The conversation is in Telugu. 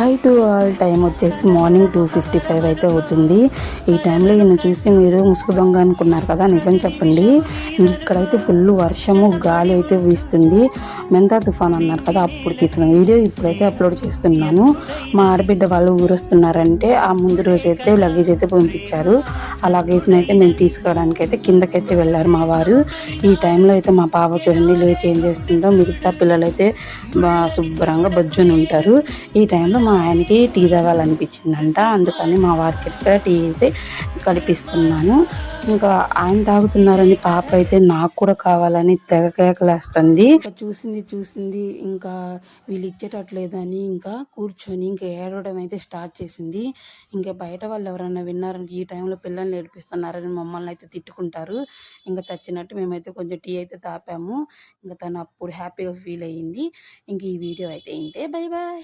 హై టు ఆల్ టైం వచ్చేసి మార్నింగ్ టూ ఫిఫ్టీ ఫైవ్ అయితే అవుతుంది. ఈ టైంలో ఈయన చూసి మీరు ముసుగు దొంగ అనుకున్నారు కదా నిజం చెప్పండి. ఇక్కడైతే ఫుల్ వర్షము గాలి అయితే వీస్తుంది. మెంతా తుఫాన్ అన్నారు కదా అప్పుడు తీసిన వీడియో ఇప్పుడైతే అప్లోడ్ చేస్తున్నాను. మా ఆడబిడ్డ వాళ్ళు ఊరొస్తున్నారంటే ఆ ముందు రోజు అయితే లగేజ్ అయితే పంపించారు. ఆ లగేజ్ని అయితే మేము తీసుకోవడానికి అయితే కిందకైతే వెళ్ళారు మా వారు. ఈ టైంలో అయితే మా పాప చూడండి లేచి ఏం చేస్తుందో మిగతా పిల్లలు అయితే శుభ్రంగా బజ్జుని ఉంటారు. ఈ టైంలో మా ఆయనకి టీ తాగాలనిపించిందంట. అందుకని మా వారికి అయితే టీ అయితే కలిపిస్తున్నాను. ఇంకా ఆయన తాగుతున్నారని పాప అయితే నాకు కూడా కావాలని తెగ కేకలేస్తుంది. చూసింది చూసింది ఇంకా వీళ్ళు ఇచ్చేటట్లేదని ఇంకా కూర్చొని ఇంకా ఏడవడం అయితే స్టార్ట్ చేసింది. ఇంకా బయట వాళ్ళు ఎవరైనా విన్నారని ఈ టైంలో పిల్లల్ని ఏడిపిస్తున్నారని మమ్మల్ని అయితే తిట్టుకుంటారు. ఇంకా చచ్చినట్టు మేమైతే కొంచెం టీ అయితే తాపాము. ఇంకా తను అప్పుడు హ్యాపీగా ఫీల్ అయ్యింది. ఇంక ఈ వీడియో అయితే ఇంతే. Bye bye